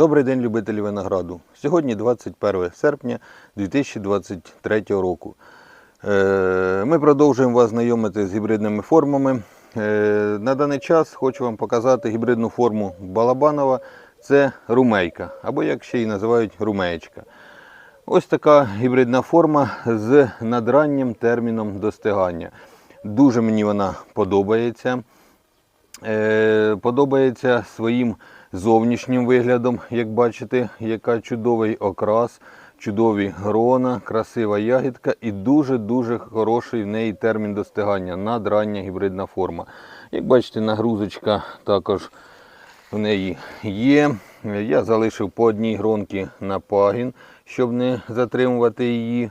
Добрий день, любителі винограду. Сьогодні 21 серпня 2023 року. Е, Ми продовжуємо вас знайомити з гібридними формами. Е, На даний час хочу вам показати гібридну форму Балабанова. Це румейка, або як ще її називають румеєчка. Ось така гібридна форма з надраннім терміном достигання. Дуже мені вона подобається. Е, подобається своїм зовнішнім виглядом, як бачите, яка чудовий окрас, чудові грона, красива ягідка і дуже-дуже хороший в неї термін достигання, надрання гібридна форма. Як бачите, нагрузочка також в неї є. Я залишив по одній гронці на пагін, щоб не затримувати її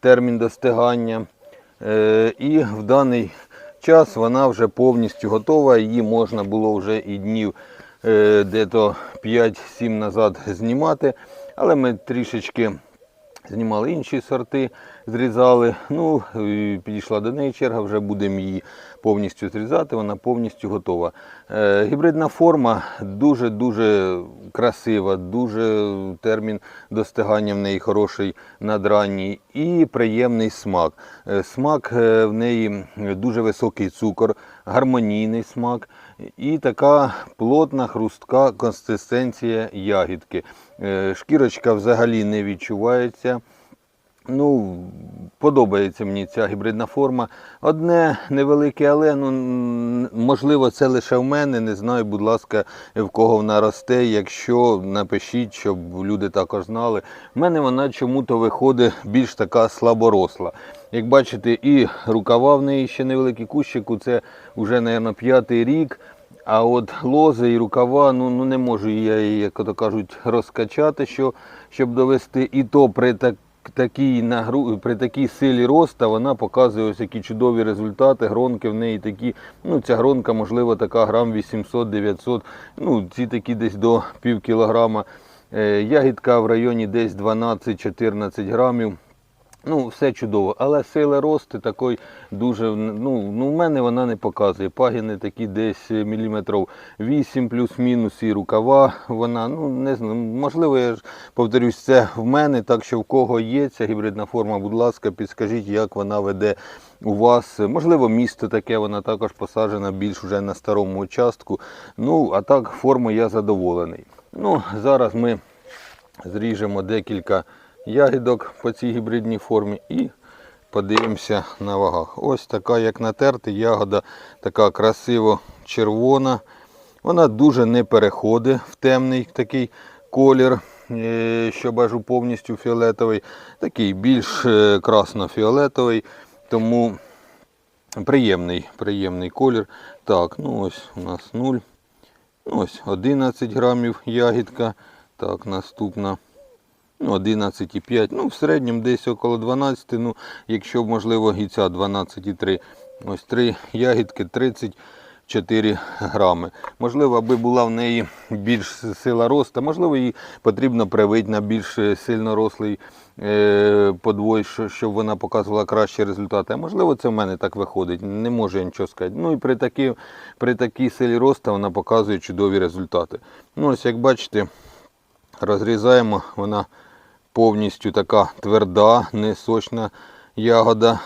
термін достигання. Е, І в даний час вона вже повністю готова. Її можна було вже і днів е, дето 5-7 назад знімати. Але ми трішечки знімали інші сорти, зрізали. Ну, підійшла до неї черга, вже будемо її повністю зрізати, вона повністю готова. Е, гібридна форма дуже-дуже красива, дуже термін достигання в неї хороший надранній і приємний смак. Е, смак в неї дуже високий цукор, гармонійний смак і така плотна, хрустка консистенція ягідки. Е, Шкірочка взагалі не відчувається. Ну, подобається мені ця гібридна форма. Одне невелике, але ну, можливо, це лише в мене. Не знаю, будь ласка, в кого вона росте. Якщо напишіть, щоб люди також знали. В мене вона чому-то виходить більш така слаборосла. Як бачите, і рукава в неї ще невеликі кущику, це вже, мабуть, п'ятий рік. А от лози і рукава, ну, ну не можу я її, як то кажуть, розкачати, що, щоб довести. І то при так, такій нагру... при такій силі росту вона показує ось які чудові результати. Гронки в неї такі. Ну, ця гронка, можливо, така грам 800-900, ну, ці такі десь до пів кілограма. Е, Ягідка в районі десь 12-14 грамів. Ну, все чудово, але сила росту такої дуже, ну, ну, в мене вона не показує. Пагіни такі десь міліметрів 8 плюс-мінус і рукава вона, ну, не знаю, можливо, я ж повторюсь, це в мене, так що в кого є ця гібридна форма, будь ласка, підскажіть, як вона веде у вас. Можливо, місто таке, вона також посаджена більш вже на старому участку. Ну, а так, формою я задоволений. Ну, зараз ми зріжемо декілька ягідок по цій гібридній формі і подивимося на вагах. Ось така, як натерти, ягода така красиво червона. Вона дуже не переходить в темний такий колір, е, що бажу повністю фіолетовий. Такий більш е, красно-фіолетовий, тому приємний, приємний колір. Так, ну ось у нас 0. Ну, Ось 11 грамів ягідка. Так, наступна ну, 11,5. Ну, в середньому десь около 12. Ну, якщо можливо, і ця 12,3. Ось три ягідки 34 грами. Можливо, аби була в неї більш сила росту, можливо, їй потрібно привити на більш сильно рослий е, подвой, щоб вона показувала кращі результати. А можливо, це в мене так виходить. Не можу я нічого сказати. Ну і при такій, при такій силі росту вона показує чудові результати. Ну, ось як бачите, розрізаємо, вона повністю така тверда, не сочна ягода,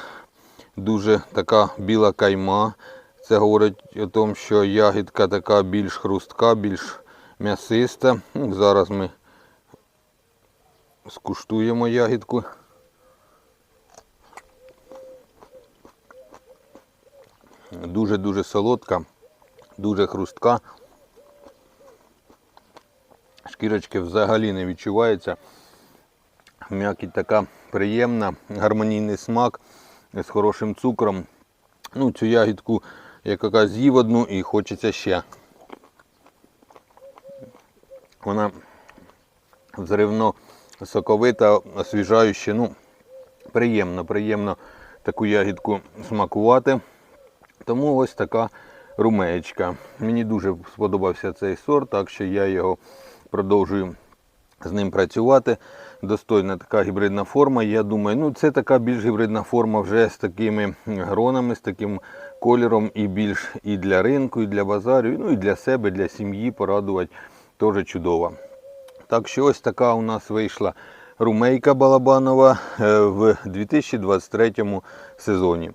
дуже така біла кайма. Це говорить о тому, що ягідка така більш хрустка, більш м'ясиста. Ну, Зараз ми скуштуємо ягідку. Дуже-дуже солодка, дуже хрустка. Шкірочки взагалі не відчувається. М'якіть така приємна, гармонійний смак з хорошим цукром. Ну, цю ягідку я яка з'їв одну і хочеться ще. Вона взривно соковита, освіжаюча. Ну, приємно, приємно таку ягідку смакувати. Тому ось така румеєчка. Мені дуже сподобався цей сорт, так що я його продовжую з ним працювати. Достойна така гібридна форма. Я думаю, ну це така більш гібридна форма вже з такими гронами, з таким кольором і більш і для ринку, і для базарю, ну і для себе, для сім'ї порадувати теж чудово. Так що ось така у нас вийшла румейка Балабанова е, в 2023 сезоні.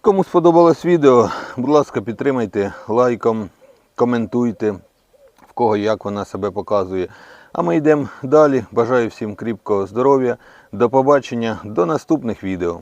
Кому сподобалось відео, будь ласка, підтримайте лайком, коментуйте, в кого як вона себе показує. А ми йдемо далі. Бажаю всім кріпкого здоров'я. До побачення, до наступних відео.